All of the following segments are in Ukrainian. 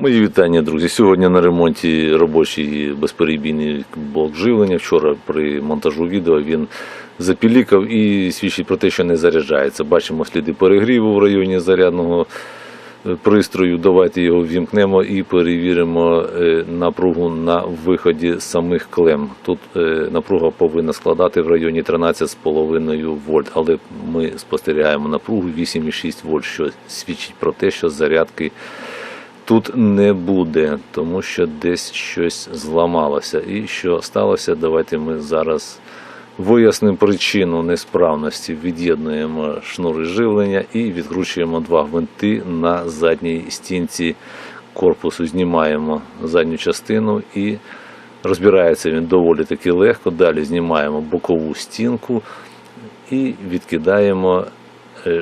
Мої вітання, друзі. Сьогодні на ремонті робочий безперебійний блок живлення. Вчора при монтажу відео він запілікав і свідчить про те, що не заряджається. Бачимо сліди перегріву в районі зарядного е, пристрою. Давайте його ввімкнемо і перевіримо е, напругу на виході самих клем. Тут е, напруга повинна складати в районі 13,5 вольт, але ми спостерігаємо напругу 8,6 вольт, що свідчить про те, що зарядки тут не буде, тому що десь щось зламалося. І що сталося, давайте ми зараз вияснимо причину несправності. Від'єднуємо шнури живлення і відкручуємо два гвинти на задній стінці корпусу. Знімаємо задню частину і розбирається він доволі таки легко. Далі знімаємо бокову стінку і відкидаємо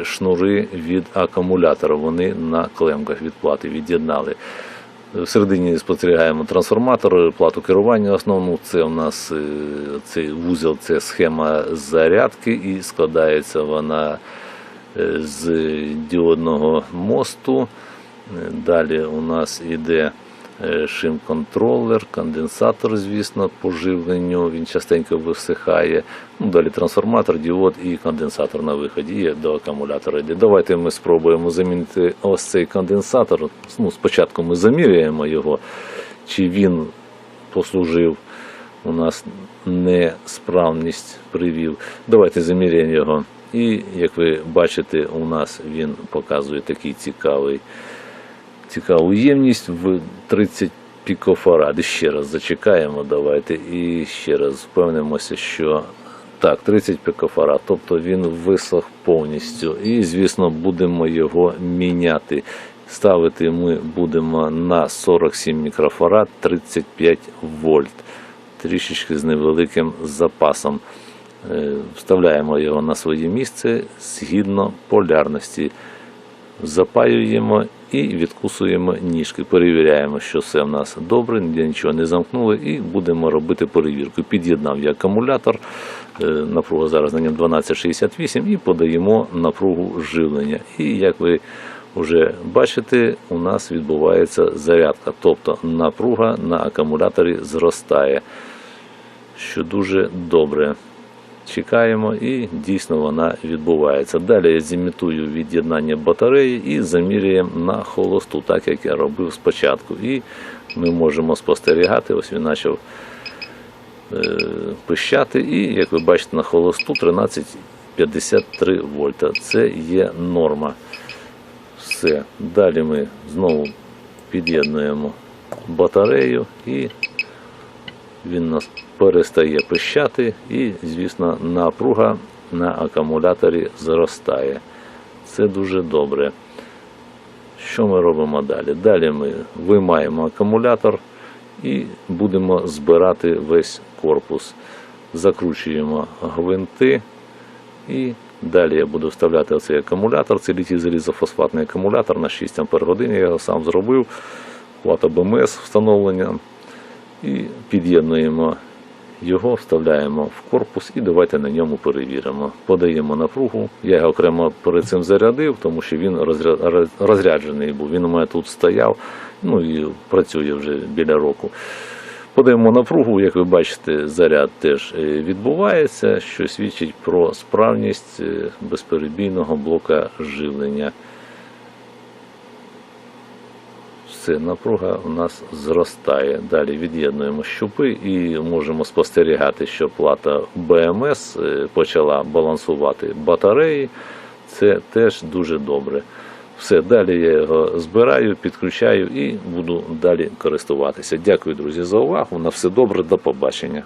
шнури від акумулятора. Вони на клемках від плати від'єднали. Всередині спостерігаємо трансформатор, плату керування основну. Це у нас е, цей вузол, це схема зарядки, і складається вона е, з діодного мосту. Е, Далі у нас іде е, шим-контролер, конденсатор, звісно, по живленню, він частенько висихає. Ну, далі трансформатор, діод і конденсатор на виході. І до акумулятора. Давайте ми спробуємо замінити ось цей конденсатор. Ну, спочатку ми заміряємо його, чи він послужив у нас несправність привів. Давайте заміряємо його. І як ви бачите, у нас він показує такий цікавий цікаву ємність 30 пікофарад. І ще раз зачекаємо, давайте і ще раз впевнимося, що так, 30 пікофарад, тобто він висох повністю. І, звісно, будемо його міняти. Ставити ми будемо на 47 мікрофарад 35 вольт. Трішечки з невеликим запасом. Е, Вставляємо його на своє місце згідно полярності запаюємо і відкусуємо ніжки. Перевіряємо, що все в нас добре, ніде нічого не замкнули, і будемо робити перевірку. Під'єднав я акумулятор, е, напруга зараз на ньому 1268 і подаємо напругу живлення. І як ви вже бачите, у нас відбувається зарядка, тобто напруга на акумуляторі зростає, що дуже добре. Чекаємо і дійсно вона відбувається. Далі я зімітую від'єднання батареї і замірюємо на холосту, так як я робив спочатку. І ми можемо спостерігати, ось він почав е, пищати. І як ви бачите, на холосту 13,53 вольта. Це є норма. Все. Далі ми знову під'єднуємо батарею і він нас перестає пищати і, звісно, напруга на акумуляторі зростає. Це дуже добре. Що ми робимо далі? Далі ми виймаємо акумулятор і будемо збирати весь корпус. Закручуємо гвинти і далі я буду вставляти оцей акумулятор. Це літій залізофосфатний акумулятор на 6 Ах. Я його сам зробив. Хвата БМС встановлення. І під'єднуємо його, вставляємо в корпус і давайте на ньому перевіримо. Подаємо напругу. Я його окремо перед цим зарядив, тому що він розряджений був. Він у мене тут стояв, ну і працює вже біля року. Подаємо напругу, як ви бачите, заряд теж е, відбувається, що свідчить про справність е, безперебійного блока живлення. Все, напруга у нас зростає. Далі від'єднуємо щупи і можемо спостерігати, що плата БМС е, почала балансувати батареї. Це теж дуже добре. Все, далі я його збираю, підключаю і буду далі користуватися. Дякую, друзі, за увагу. На все добре, до побачення.